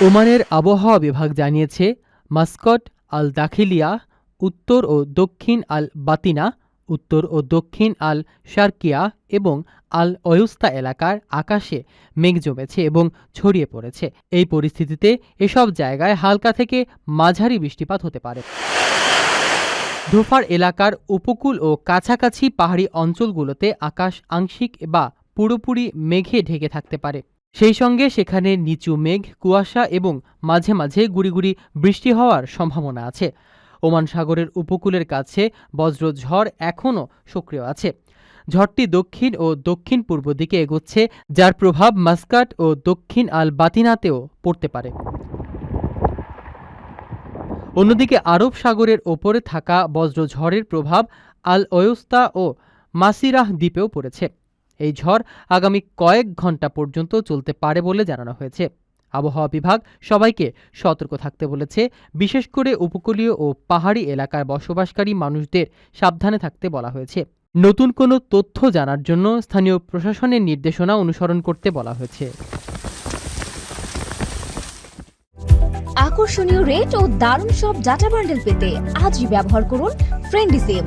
ওমানের আবহাওয়া বিভাগ জানিয়েছে, মাস্কট আল দাখিলিয়া উত্তর ও দক্ষিণ আল বাতিনা উত্তর ও দক্ষিণ আল শার্কিয়া এবং আল অয়ুস্তা এলাকার আকাশে মেঘ জমেছে এবং ছড়িয়ে পড়েছে। এই পরিস্থিতিতে এসব জায়গায় হালকা থেকে মাঝারি বৃষ্টিপাত হতে পারে। ধোফার এলাকার উপকূল ও কাছাকাছি পাহাড়ি অঞ্চলগুলোতে আকাশ আংশিক বা পুরোপুরি মেঘে ঢেকে থাকতে পারে। সেই সঙ্গে সেখানে নিচু মেঘ, কুয়াশা এবং মাঝে মাঝে গুড়ি বৃষ্টি হওয়ার সম্ভাবনা আছে। ওমান সাগরের উপকূলের কাছে বজ্রঝড় এখনও সক্রিয় আছে। ঝড়টি দক্ষিণ ও দক্ষিণ পূর্ব দিকে এগোচ্ছে, যার প্রভাব মাস্কাট ও দক্ষিণ আল বাতিনাতেও পড়তে পারে। অন্যদিকে আরব সাগরের ওপরে থাকা বজ্রঝড়ের প্রভাব আল ওয়স্তা ও মাসিরাহ দ্বীপেও পড়েছে। এই ঝড় আগামী কয়েক ঘণ্টা পর্যন্ত চলতে পারে বলে জানানো হয়েছে। আবহাওয়া বিভাগ সবাইকে সতর্ক থাকতে বলেছে। বিশেষ করে উপকূলীয় ও পাহাড়ি এলাকায় বসবাসকারী মানুষদের সাবধানে থাকতে বলা হয়েছে। নতুন কোনো তথ্য জানার জন্য স্থানীয় প্রশাসনের নির্দেশনা অনুসরণ করতে বলা হয়েছে। আকর্ষণীয় রেট ও দারুণ সব ডাটা বান্ডেল পেতে আজই ব্যবহার করুন ফ্রেন্ডি সিম